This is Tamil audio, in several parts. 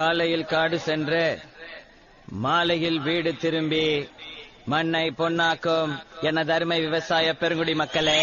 காலையில் காடு சென்று மாலையில் வீடு திரும்பி மண்ணை பொன்னாக்கும் எனது அருமை விவசாய பெருங்குடி மக்களே.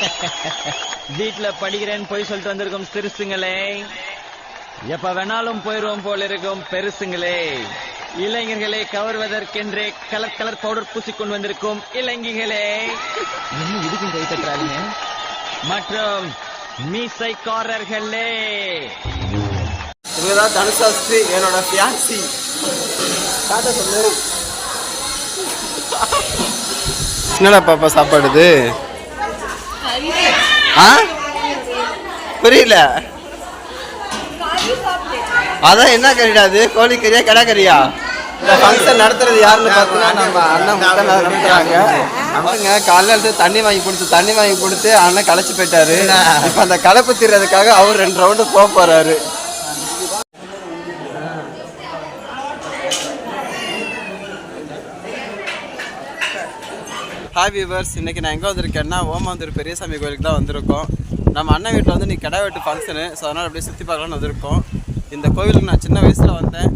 வீட்ல படிக்கிறேன்னு போய் சொல்லிட்டு வந்திருக்கும் சிறுசுங்களே. எப்ப வேணாலும் போயிருவோம் போல இருக்கும் பெருசுங்களே. இளைஞர்களை கவர்வதற்கென்றே கலர் கலர் பவுடர் பூசிக்கொண்டு வந்திருக்கும் இளைஞர்களே என்ன இதுக்கும் கை தட்டுறாங்க மற்றும் மீசைக்காரர்களே. இவங்க தான் தனுசாஸ்திரி என்னோட ஃபியான்சி டாட்டா சொல்லு என்னடா பாப்பா சாப்பாடு இது ஆ? புரியல. அதான் என்ன கறிடா அது? கோழி கறியா கடா கறியா? இந்த ஃபங்க்ஷன் நடத்துறது யாருன்னு பார்த்தீங்கன்னா நம்ம அண்ணன் முட்டை நடத்துறாங்க. அவங்க காலையில எடுத்து தண்ணி வாங்கி கொடுத்து தண்ணி வாங்கி கொடுத்து அண்ணன் களைச்சு போயிட்டாரு. இப்போ அந்த களைப்பு தீர்றதுக்காக அவர் ரெண்டு ரவுண்டு போக போறாரு. ஹாய் வியூவர்ஸ் இன்றைக்கி நான் எங்கே வந்திருக்கேன்னா ஓமாந்தூர் பெரியசாமி கோயிலுக்கு தான் வந்திருக்கோம். நம்ம அண்ணன் வீட்டில் வந்து நீ கடை வெட்டு ஃபங்க்ஷனு ஸோ அதனால் அப்படியே சுற்றி பார்க்கலாம்னு வந்திருக்கோம். இந்த கோவிலுக்கு நான் சின்ன வயசில் வந்தேன்.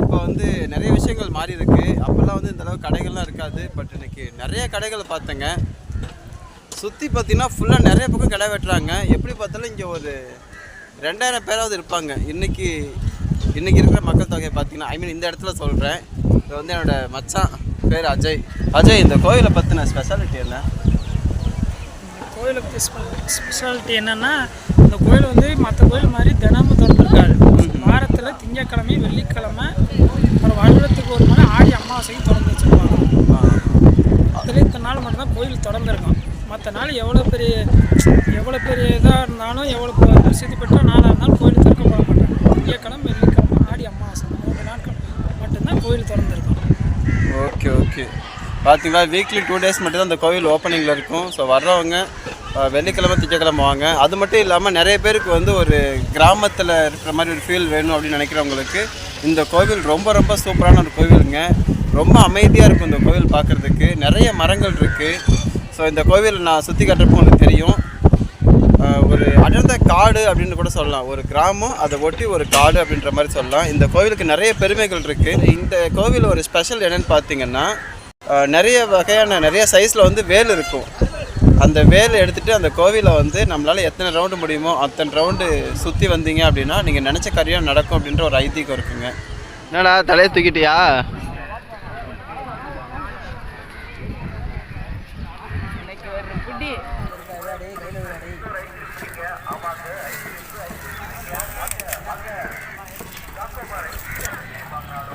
இப்போ வந்து நிறைய விஷயங்கள் மாறி இருக்குது அப்போல்லாம் வந்து இந்த அளவு கடைகள்லாம் இருக்காது. பட் இன்னைக்கு நிறைய கடைகளை பார்த்தேங்க. சுற்றி பார்த்தீங்கன்னா ஃபுல்லாக நிறைய பக்கம் கடை வெட்டுறாங்க. எப்படி பார்த்தாலும் இங்கே ஒரு ரெண்டாயிரம் பேராவது இருப்பாங்க. இன்றைக்கி இன்றைக்கி இருக்கிற மக்கள் தொகையை பார்த்தீங்கன்னா ஐ மீன் இந்த இடத்துல சொல்கிறேன் இது வந்து என்னோட மச்சான் பேர் அஜய். அஜய் இந்த கோயிலை பற்றின ஸ்பெஷாலிட்டி என்ன? கோயிலை பற்றி ஸ்பெஷாலிட்டி என்னன்னா இந்த கோயில் வந்து மற்ற கோயில் மாதிரி தினமும் திறந்துருக்காரு வாரத்தில் திங்கக்கிழமை வெள்ளிக்கிழமை அப்புறம் வருடத்துக்கு ஒரு நாள் ஆடி அமாவாசைக்கு திறந்து வச்சுருப்பாங்க. அதில் இத்தனை நாள் மட்டும்தான் கோயில் திறந்துருக்கும். மற்ற நாள் எவ்வளோ பெரிய எவ்வளோ பெரிய இதாக இருந்தாலும் எவ்வளோ பிரசித்தி பெற்ற நாளாக இருந்தாலும் கோயில் திறக்கப்பட மாட்டாங்க. திங்கக்கிழமை வெள்ளிக்கிழமை ஆடி அமாவாசை மூணு நாட்கள் மட்டும்தான் கோயில் திறந்துருக்கும். Okay okay. பார்த்தீங்களா வீக்லி டூ டேஸ் மட்டும்தான் அந்த கோவில் ஓப்பனிங்கில் இருக்கும். ஸோ வர்றவங்க வெள்ளிக்கிழமை திங்கக்கிழமை வாங்க. அது மட்டும் இல்லாமல் நிறைய பேருக்கு வந்து ஒரு கிராமத்தில் இருக்கிற மாதிரி ஒரு ஃபீல் வேணும் அப்படின்னு நினைக்கிறவங்களுக்கு இந்த கோவில் ரொம்ப ரொம்ப சூப்பரான ஒரு கோவிலுங்க. ரொம்ப அமைதியாக இருக்கும் இந்த கோவில் பார்க்குறதுக்கு. நிறைய மரங்கள் இருக்குது ஸோ இந்த கோவில் நான் சுற்றி காட்டுறப்போ உங்களுக்கு தெரியும். ஒரு அடர்ந்த காடு அப்படின்னு கூட சொல்லலாம். ஒரு கிராமம் அதை ஒட்டி ஒரு காடு அப்படின்ற மாதிரி சொல்லலாம். இந்த கோவிலுக்கு நிறைய பெருமைகள் இருக்குது இந்த கோவில் ஒரு ஸ்பெஷல் என்னன்னு பார்த்தீங்கன்னா நிறைய வகையான நிறைய சைஸில் வந்து வேல் இருக்கும். அந்த வேலை எடுத்துகிட்டு அந்த கோவிலை வந்து நம்மளால் எத்தனை ரவுண்டு முடியுமோ அத்தனை ரவுண்டு சுற்றி வந்தீங்க அப்படின்னா நீங்கள் நினச்ச காரியம் நடக்கும் அப்படின்ற ஒரு ஐதீகம் இருக்குங்க. என்னடா தலையை தூக்கிட்டியா?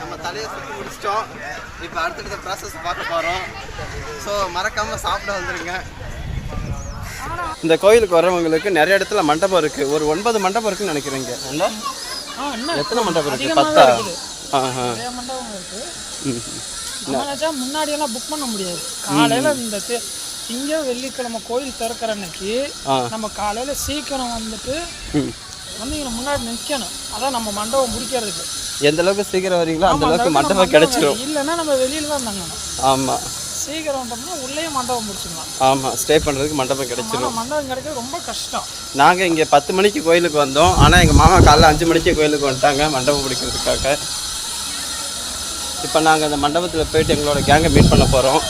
நம்ம தலையை சுற்றி முடிச்சிட்டோம். இப்போ அடுத்தடுத்த ப்ராசஸ் பார்க்க போகிறோம் ஸோ மறக்காமல் சாப்பிட வந்துருங்க. இந்த கோயிலுக்கு வரவங்களுக்கு நிறைய இடத்துல மண்டபம் இருக்குது ஒரு ஒன்பது மண்டபம் இருக்குன்னு நினைக்கிறீங்க எத்தனை மண்டபம் இருக்குது. அதிகமாக பத்தா மண்டபம் இருக்குது முன்னாடியெல்லாம் புக் பண்ண முடியாது. காலையில் இந்த திங்க வெள்ளிக்கிழமை கோயில் திறக்கிற அன்னைக்கு நம்ம காலையில் சீக்கிரம் வந்துட்டு. வந்து இங்கே முன்னாடி நிற்கணும் அதான் நம்ம மண்டபம் முடிக்கிறதுக்கு. எந்த அளவுக்கு சீக்கிரம் வரீங்களோ அந்த அளவுக்கு மண்டபம் கிடைச்சிரும். இல்லைன்னா நம்ம வெளியில தான் தங்கணும். ஆமாம் சீக்கிரம் வந்தோம்னா உள்ளேயே மண்டபம் முடிச்சிடலாம். ஆமாம் ஸ்டே பண்ணுறதுக்கு மண்டபம் கிடைச்சிரும். ஆனால் மண்டபம் கிடைக்கிறது ரொம்ப கஷ்டம். நாங்கள் இங்கே பத்து மணிக்கு கோயிலுக்கு வந்தோம். ஆனால் எங்கள் மாமா காலைல அஞ்சு மணிக்கு கோயிலுக்கு வந்துட்டாங்க மண்டபம் பிடிக்கிறதுக்காக இப்போ நாங்கள் அந்த மண்டபத்தில் போயிட்டு எங்களோட கேங்கை மீட் பண்ண போகிறோம்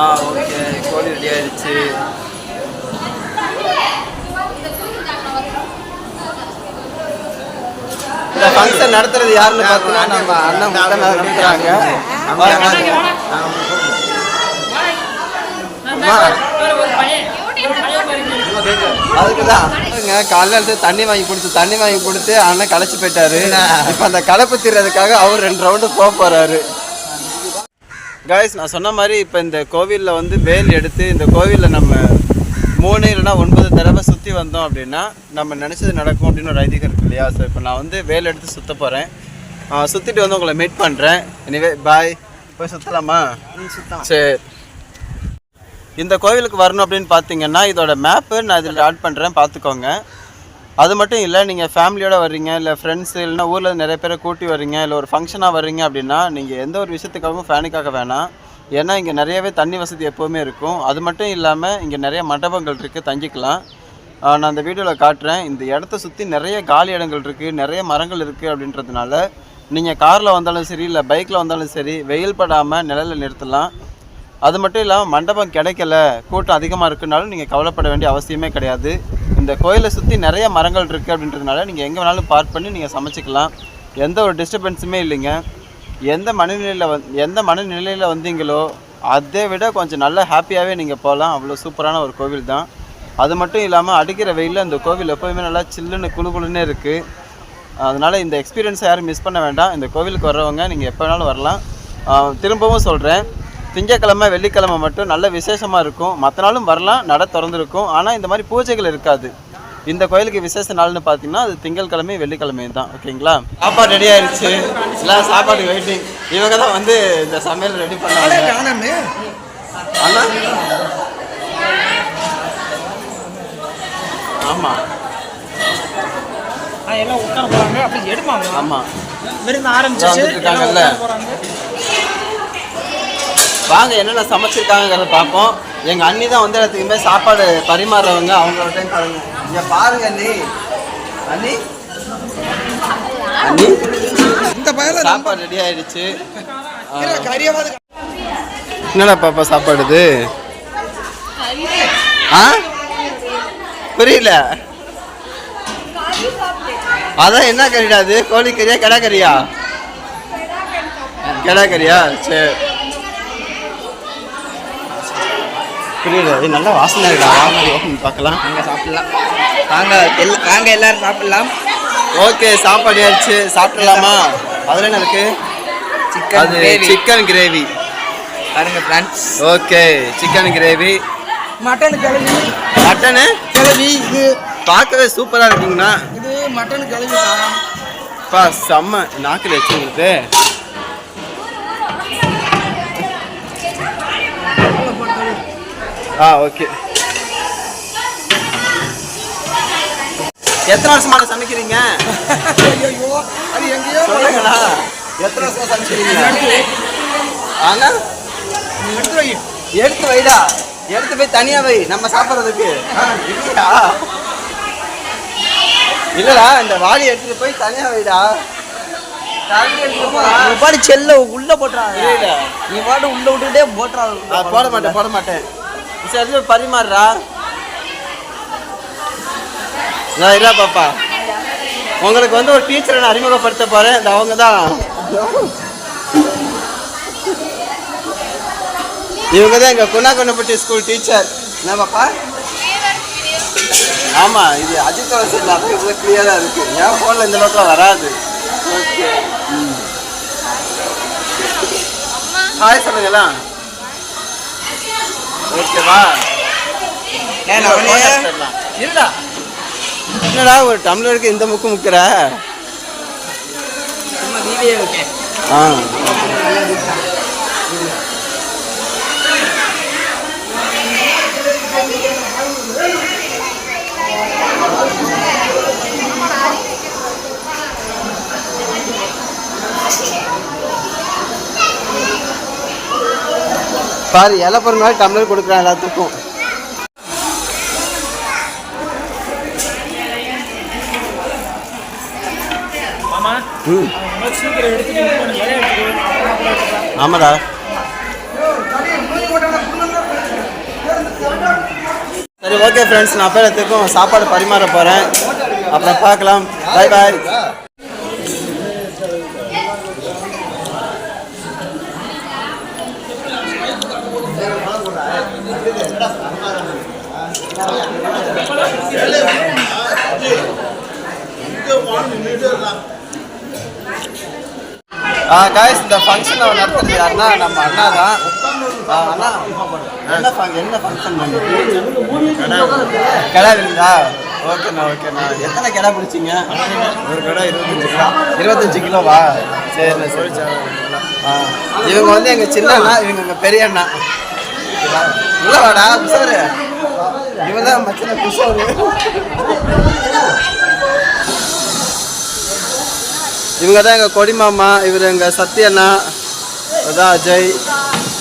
ஆ ஓகே கோழி ரெடி ஆயிடுச்சு. இந்த ஃபங்க்ஷன் நடத்துறது யாருன்னு பார்த்தீங்கன்னா நம்ம அண்ணன் முட்டை நடத்துறாங்க ஒரு பையன் ஒரு பையன் பாருங்க அதுக்கு தான் காலையில தண்ணி வாங்கி கொடுத்து தண்ணி வாங்கி கொடுத்து அண்ணன் களைச்சு போயிட்டாரு. இப்போ அந்த களைப்பு தீர்றதுக்காக அவர் ரெண்டு ரவுண்டு போக போறாரு. காய்ஸ் நான் சொன்ன மாதிரி இப்போ இந்த கோவிலில் வந்து வேல் எடுத்து இந்த கோவிலில் நம்ம மூணு இல்லைன்னா ஒன்பது தடவை சுற்றி வந்தோம் அப்படின்னா நம்ம நினச்சது நடக்கும் அப்படின்னு ஒரு ஐதீகம் இருக்கு இல்லையா? ஸோ இப்போ நான் வந்து வேல் எடுத்து சுற்ற போகிறேன் சுற்றிட்டு வந்து உங்களை மீட் பண்ணுறேன் எனிவே பாய் போய் சுற்றலாமா சரி. இந்த கோவிலுக்கு வரணும் அப்படின்னு பார்த்தீங்கன்னா இதோட மேப்பு நான் இதில் ஆட் பண்ணுறேன் பார்த்துக்கோங்க அது மட்டும் இல்லை நீங்கள் ஃபேமிலியோட வர்றீங்க இல்லை ஃப்ரெண்ட்ஸ் இல்லைன்னா ஊரில் நிறைய பேரை கூட்டி வர்றீங்க இல்லை ஒரு ஃபங்க்ஷனாக வர்றீங்க அப்படின்னா நீங்கள் எந்த ஒரு விஷயத்துக்காகவும் ஃபேனிக்காக வேணாம். ஏன்னா இங்கே நிறையவே தண்ணி வசதி எப்போவுமே இருக்கும். அது மட்டும் இல்லாமல் இங்கே நிறைய மண்டபங்கள் இருக்குது தங்கிக்கலாம். நான் அந்த வீடியோவில் காட்டுறேன். இந்த இடத்த சுற்றி நிறைய காலி இடங்கள் இருக்குது நிறைய மரங்கள் இருக்குது அப்படின்றதுனால நீங்கள் காரில் வந்தாலும் சரி இல்லை பைக்கில் வந்தாலும் சரி வெயில் படாமல் நிழலில் நிறுத்தலாம். அது மட்டும் இல்லாமல் மண்டபம் கிடைக்கல கூட்டம் அதிகமாக இருக்குனாலும் நீங்கள் கவலைப்பட வேண்டிய அவசியமே கிடையாது. இந்த கோயிலை சுற்றி நிறைய மரங்கள் இருக்குது அப்படின்றதுனால நீங்கள் எங்கே வேணாலும் பார்க் பண்ணி நீங்கள் சமைச்சிக்கலாம். எந்த ஒரு டிஸ்டர்பன்ஸுமே இல்லைங்க. எந்த மனநிலையில் வந் எந்த மனநிலையில் வந்தீங்களோ அதை விட கொஞ்சம் நல்லா ஹாப்பியாகவே நீங்கள் போகலாம். அவ்வளோ சூப்பரான ஒரு கோவில் தான். அது மட்டும் இல்லாமல் அடிக்கிற வெயிலில் இந்த கோவில் எப்போவுமே நல்லா சில்லுன்னு குளு குளுன்னே இருக்குது அதனால் இந்த எக்ஸ்பீரியன்ஸை யாரும் மிஸ் பண்ண வேண்டாம். இந்த கோவிலுக்கு வர்றவங்க நீங்கள் எப்போ வேணாலும் வரலாம். திரும்பவும் சொல்கிறேன் திங்கக்கிழமை வெள்ளிக்கிழமை மட்டும் நல்ல விசேஷமாக இருக்கும். மற்ற நாளும் வரலாம் நட திறந்துருக்கும். ஆனால் இந்த மாதிரி பூஜைகள் இருக்காது. இந்த கோயிலுக்கு விசேஷ நாள்னு பார்த்தீங்கன்னா அது திங்கட்கிழமை வெள்ளிக்கிழமை தான். ஓகேங்களா? சாப்பாடு ரெடி ஆயிடுச்சு எல்லாம் சாப்பாடு வெயிட்டிங் இவங்க தான் வந்து இந்த சமையல் ரெடி பண்ணாங்க அண்ணா ஆமாம் ஆ, எல்லாம் உட்கார போறாங்க. அப்படி எடுப்பாங்க. ஆமாம் விருந்து வந்துட்டு இருக்காங்கல்ல. வாங்க என்னென்ன சமைச்சிருக்காங்கிறத பார்ப்போம். எங்கள் அண்ணி தான் வந்து எல்லாத்துக்குமே சாப்பாடு பரிமாறுறவங்க. அவங்களோட டைம் பாருங்க. இங்கே பாருங்க அண்ணி. அண்ணி? அண்ணி? இந்த பயல சாப்பாடு ரெடி ஆயிடுச்சு. என்னடா பாப்பா சாப்பாடு இது? ஆ? புரியல. அதான் என்ன கறிடா அது? கோழி கறியா கடா கறியா கடா கறியா சரி. புரியல இது நல்ல வாசனை இருக்கா வாங்க ஓப்பன் பார்க்கலாம். நாங்க சாப்பிடலாம். வாங்க எல் வாங்க எல்லாரும் சாப்பிடலாம். ஓகே சாப்பாடு ஆயிடுச்சு. சாப்பிடலாமா? அதில் என்ன இருக்கு? சிக்கன் அது கிரேவி சிக்கன் கிரேவி பாருங்க friends okay chicken gravy mutton கிழவி மட்டனு கிழவி இது பார்க்கவே சூப்பராக இருக்குங்கண்ணா. இது மட்டன் தான் பா செம்ம நாக்கில் வச்சுங்களுக்கு ஆ ஓகே. எத்தனை வருஷமா சமைக்கிறீங்க? ஐயோ அது எங்கேயோ சொல்லுங்களா எத்தனை வருஷமா சமைக்கிறீங்க? ஆனா எடுத்து வை. எடுத்து வைடா. எடுத்து போய் தனியா வை நம்ம சாப்பிட்றதுக்கு. இல்லையா? இல்லடா இந்த வாளி எடுத்துட்டு போய் தனியா வைடா. நீ பாடு செல்ல உள்ள போட்டுறாங்க. நீ பாடு உள்ள விட்டுட்டே போட்டுறாங்க போட மாட்டேன் போட மாட்டேன். சரி பரிமாறுறா நான் இல்ல பாப்பா. உங்களுக்கு வந்து ஒரு டீச்சரை நான் அறிமுகப்படுத்த போறேன். அவங்க தான் இவங்க தான் எங்க குணாகொண்டப்பட்டி ஸ்கூல் டீச்சர் என்ன பாப்பா ஆமா இது அஜித் வசதி இல்லாத இவ்வளோ கிளியரா இருக்கு. என் போன்ல இந்த அளவுக்குலாம் வராது? ஓகே ஹாய் சொல்லுங்களா ஓகேவா என்னடா ஒரு டம்ளருக்கு இந்த முக்கு முக்கிற? ஆ. பாரு இலை பொருள் டம்ளர் கொடுக்குறேன் எல்லாத்துக்கும். ஆமாடா. சரி ஓகே ஃப்ரெண்ட்ஸ் நான் போய் எல்லாத்துக்கும் சாப்பாடு பரிமாற போகிறேன் அப்புறம் பார்க்கலாம். பாய் பாய் காய்ஸ் இந்த ஃபங்க்ஷன் நடத்துறது யாருன்னா நம்ம அண்ணா தான். ஆ, அண்ணா. என்ன ஃபங் என்ன ஃபங்க்ஷன் கடை. இருந்தா ஓகேண்ணா ஓகேண்ணா. எத்தனை கடை பிடிச்சிங்க? ஒரு கடை இருபத்தஞ்சு கிலோ. இருபத்தஞ்சு கிலோவா? சரிண்ணா சரி. ஆ இவங்க வந்து எங்கள் சின்ன அண்ணா இவங்க எங்கள் பெரிய அண்ணா உள்ள வாடா குசோரு இவன் தான் மச்சன குசோரு இவங்க தான் எங்கள் கொடிமாமா இவர் எங்கள் சத்யண்ணா இதான் அஜய்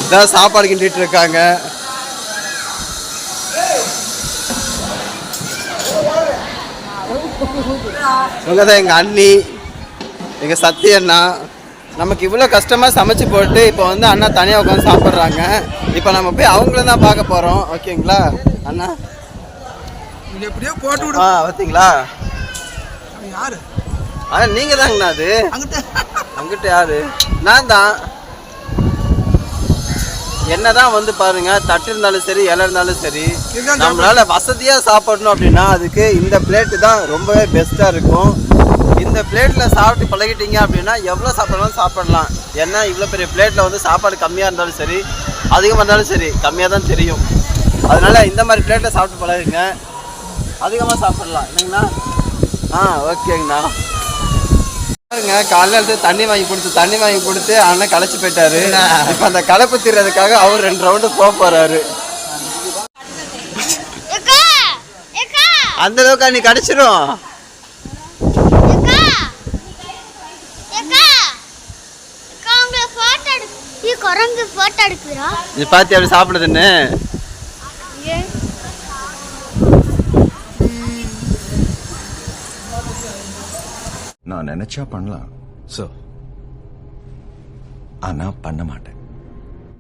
இதான் சாப்பாடு கிண்டிகிட்டு இருக்காங்க. இவங்க தான் எங்கள் அண்ணி எங்கள் சத்யண்ணா. நமக்கு இவ்வளோ கஷ்டமாக சமைச்சு போட்டு இப்போ வந்து அண்ணா தனியாக உட்காந்து சாப்பிட்றாங்க. இப்போ நம்ம போய் அவங்கள தான் பார்க்க போகிறோம் ஓகேங்களா? அண்ணா. எப்படியோ போட்டு விடு. ஆ பார்த்தீங்களா யாரு? ஆ நீங்கள் தாங்கண்ணா அது. அங்கிட்ட. அங்கிட்ட யாரு? நான் தான். என்னதான் வந்து பாருங்க தட்டு இருந்தாலும் சரி இலை இருந்தாலும் சரி நம்மளால வசதியா சாப்பிடணும் அப்படின்னா அதுக்கு இந்த பிளேட்டு தான் ரொம்பவே பெஸ்டா இருக்கும். இந்த பிளேட்ல சாப்பிட்டு பழகிட்டீங்க அப்படின்னா எவ்வளோ சாப்பிடலாம் சாப்பிடலாம். ஏன்னா இவ்வளோ பெரிய பிளேட்ல வந்து சாப்பாடு கம்மியாக இருந்தாலும் சரி அதிகமாக இருந்தாலும் சரி கம்மியாக தான் தெரியும். அதனால இந்த மாதிரி பிளேட்ல சாப்பிட்டு பழகுங்க. அதிகமாக சாப்பிடலாம். இல்லைங்கண்ணா ஆ ஓகேங்கண்ணா. பாருங்க காலையில எடுத்து தண்ணி வாங்கி கொடுத்து தண்ணி வாங்கி கொடுத்து அண்ணன் களைச்சு போயிட்டாரு. இப்ப அந்த களைப்பு தீர்றதுக்காக அவர் ரெண்டு ரவுண்டு போக போறாரு. அந்த அளவுக்கு நீ கடிச்சிரும் ஏக்கா ஏக்கா அக்கா உங்களை போட்டோ நீ குரங்கு போட்டோ எடுக்கிறா இது பார்த்து அப்படி சாப்பிடுதுன்னு. நான் நினைச்சா பண்ணலாம். சோ ஆனா பண்ண மாட்டேன்.